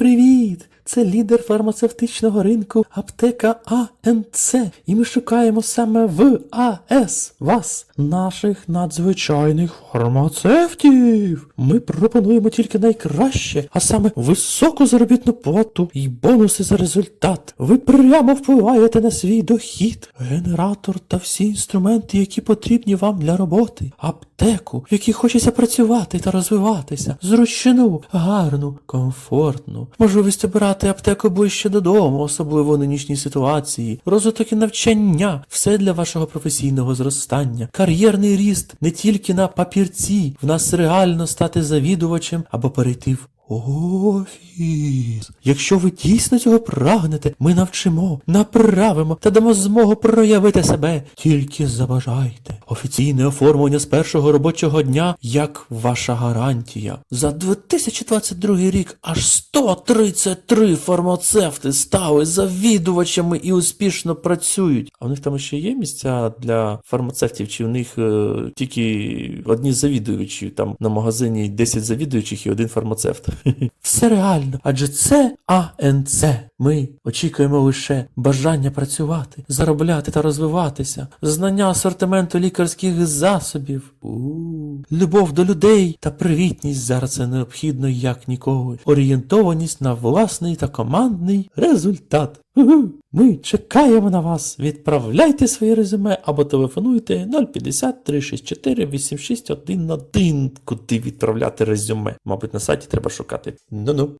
Привіт! Це лідер фармацевтичного ринку аптека АНЦ. І ми шукаємо саме в АС вас, наших надзвичайних фармацевтів. Ми пропонуємо тільки найкраще, а саме високу заробітну плату і бонуси за результат. Ви прямо впливаєте на свій дохід, генератор та всі інструменти, які потрібні вам для роботи, аптеку, в якій хочеться працювати та розвиватися, зручну, гарну, комфортну. Можливість обирати аптеку ближче додому, особливо у нинішній ситуації, розвиток і навчання, все для вашого професійного зростання, кар'єрний ріст не тільки на папірці, в нас реально стати завідувачем або перейти в Офіс. Якщо ви дійсно цього прагнете, ми навчимо, направимо та дамо змогу проявити себе. Тільки забажайте. Офіційне оформлення з першого робочого дня як ваша гарантія. За 2022 рік аж 133 фармацевти стали завідувачами і успішно працюють. А в них там ще є місця для фармацевтів, чи в них е, тільки одні завідуючі, там на магазині 10 завідуючих і один фармацевт. Все реально, адже це АНЦ. Ми очікуємо лише бажання працювати, заробляти та розвиватися, знання асортименту лікарських засобів, у любов до людей та привітність зараз це необхідно як ніколи. Орієнтованість на власний та командний результат. Ми чекаємо на вас. Відправляйте своє резюме або телефонуйте 050 364 8611. Куди відправляти резюме? Мабуть, на сайті треба шукати. Ну-ну.